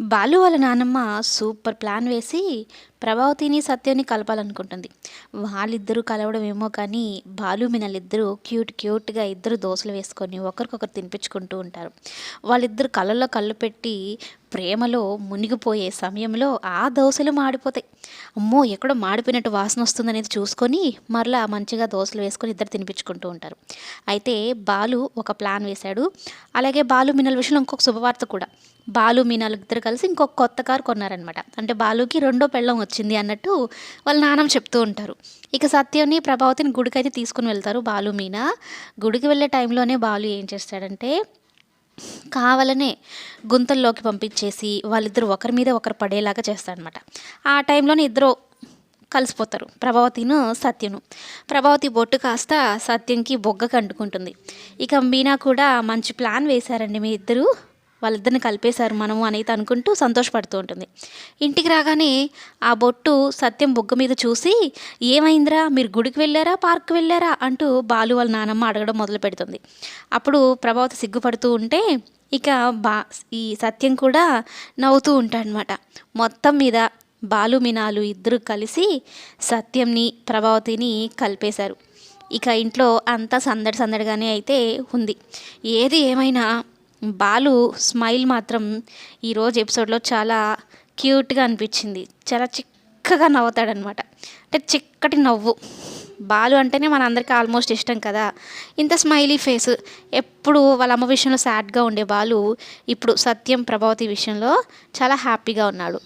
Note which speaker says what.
Speaker 1: బాలు వాళ్ళ నానమ్మ super plan వేసి ప్రభావతిని సత్యాన్ని కలపాలనుకుంటుంది. వాళ్ళిద్దరూ కలవడం ఏమో కానీ బాలు మినలిద్దరూ క్యూట్ క్యూట్గా ఇద్దరు దోశలు వేసుకొని ఒకరికొకరు తినిపించుకుంటూ ఉంటారు. వాళ్ళిద్దరు కళ్ళల్లో కళ్ళు పెట్టి ప్రేమలో మునిగిపోయే సమయంలో ఆ దోశలు మాడిపోతాయి. అమ్మో ఎక్కడో మాడిపోయినట్టు వాసన వస్తుందనేది చూసుకొని మరలా మంచిగా దోశలు వేసుకొని ఇద్దరు తినిపించుకుంటూ ఉంటారు. అయితే బాలు ఒక ప్లాన్ వేశాడు. అలాగే బాలు మినల్ విషయంలో ఇంకొక శుభవార్త కూడా. బాలు మీనాలు ఇద్దరు కలిసి ఇంకొక కొత్త కారు కొన్నారనమాట అంటే బాలుకి రెండో పెళ్ళం వచ్చింది అన్నట్టు వాళ్ళ నాన్నమ్మ చెప్తూ ఉంటారు. ఇక సత్యంని ప్రభావతిని గుడికి అయితే తీసుకుని వెళ్తారు బాలు మీనా. గుడికి వెళ్ళే టైంలోనే బాలు ఏం చేస్తాడంటే కావాలనే గుంతల్లోకి పంపించేసి వాళ్ళిద్దరు ఒకరి మీద ఒకరు పడేలాగా చేస్తారనమాట ఆ టైంలోనే ఇద్దరు కలిసిపోతారు. ప్రభావతిను సత్యను. ప్రభావతి బొట్టు కాస్త సత్యంకి బొగ్గ కండుకుంటుంది ఇక మీనా కూడా మంచి ప్లాన్ వేశారండి మీ ఇద్దరు. వాళ్ళిద్దరిని కలిపేశారు మనము అనేది అనుకుంటూ సంతోషపడుతూ ఉంటుంది. ఇంటికి రాగానే ఆ బొట్టు సత్యం బొగ్గ మీద చూసి ఏమైందిరా? మీరు గుడికి వెళ్ళారా? పార్క్ వెళ్ళారా? అంటూ బాలు వాళ్ళ నానమ్మ అడగడం మొదలు పెడుతుంది. అప్పుడు ప్రభావతి సిగ్గుపడుతూ ఉంటే ఇక బా ఈ సత్యం కూడా నవ్వుతూ ఉంటాడనమాట. మొత్తం మీద బాలు మినాలు ఇద్దరు కలిసి సత్యంని ప్రభావతిని కలిపేశారు. ఇక ఇంట్లో అంతా సందడి సందడిగానే అయితే ఉంది. ఏది ఏమైనా బాలు స్మైల్ మాత్రం ఈరోజు ఎపిసోడ్లో చాలా క్యూట్గా అనిపించింది. చాలా చిక్కగా నవ్వుతాడనమాట. అంటే చిక్కటి నవ్వు. బాలు అంటేనే మన ఆల్మోస్ట్ ఇష్టం కదా. ఇంత స్మైలీ ఫేస్. ఎప్పుడు వాళ్ళ అమ్మ విషయంలో సాడ్గా ఉండే బాలు ఇప్పుడు సత్యం ప్రభావతి విషయంలో చాలా హ్యాపీగా ఉన్నాడు.